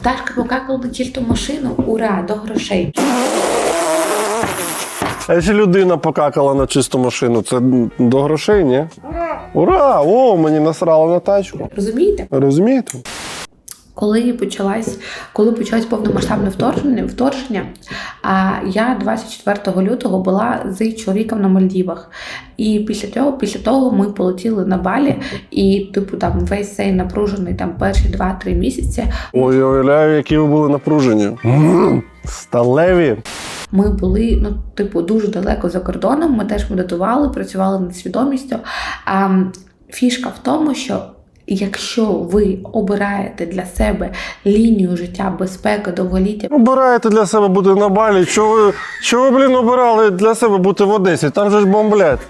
Пташка покакала на чисту машину. Ура, до грошей. А якщо людина покакала на чисту машину, це до грошей, ні? Ура! О, мені насрало на тачку. Розумієте? Розумієте? Коли почалась, коли почалось повномасштабне вторгнення, вторгнення, а я 24 лютого була з чоловіком на Мальдівах. І після того, після того ми полетіли на Балі, і типу там весь цей напружений там перші 2-3 місяці. Ой, я уявляю, які ви були напружені. Сталеві. Ми були ну, типу, дуже далеко за кордоном. Ми теж медитували, працювали над свідомістю. А фішка в тому, що якщо ви обираєте для себе лінію життя, безпеки, довголіття, Обираєте для себе бути на балі. Що ви, що ви, блін, обирали для себе бути в Одесі? Там же ж бомблять.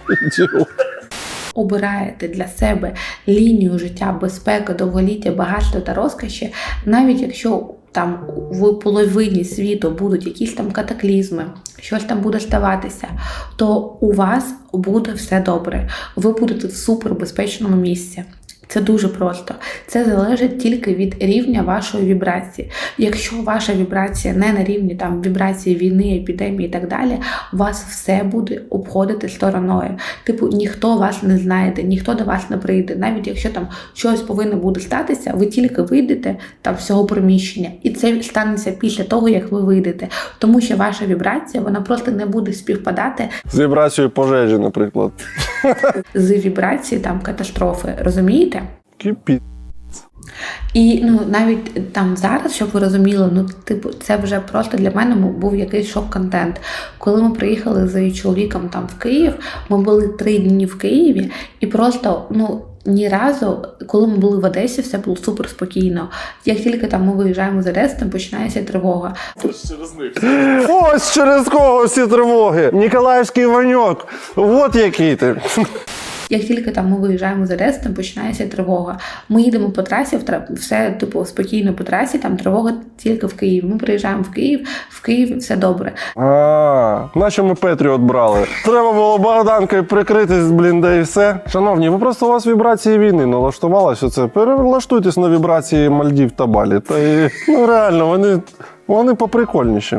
Обираєте для себе лінію життя, безпеки, довголіття, багатства та розкоші, навіть якщо там в половині світу будуть якісь там катаклізми, щось там буде ставатися, то у вас буде все добре. Ви будете в супербезпечному місці. Це дуже просто. Це залежить тільки від рівня вашої вібрації. Якщо ваша вібрація не на рівні там вібрації війни, епідемії і так далі, вас все буде обходити стороною. Типу, ніхто вас не знайде, ніхто до вас не прийде. Навіть якщо там щось повинно буде статися, ви тільки вийдете там з цього приміщення, і це станеться після того, як ви вийдете. Тому що ваша вібрація вона просто не буде співпадати З вібрацією пожежі, наприклад. з вібрації там катастрофи. Розумієте? Кипі. І ну навіть там зараз, щоб ви розуміли, ну типу, це вже просто для мене був якийсь шок-контент. Коли ми приїхали з чоловіком там в Київ, ми були три дні в Києві, і просто ну. Ні разу, коли ми були в Одесі, все було супер спокійно. Як тільки там ми виїжджаємо з Одеси, там починається тривога. Ось через кого всі тривоги. Ніколаївський Іваньок. От який ти. Як тільки там ми виїжджаємо з Одеси, там починається тривога. Ми їдемо по трасі, все типу спокійно по трасі, там тривога тільки в Київ. Ми приїжджаємо в Київ, в Києві все добре. Наче ми Петріот брали. Треба було Богданкою прикритись, блін, да і все. Шановні, ви просто у вас вібрації війни налаштувалися. Оце перелаштуйтесь на вібрації Мальдів та Балі. Та і, ну реально, вони, вони поприкольніші.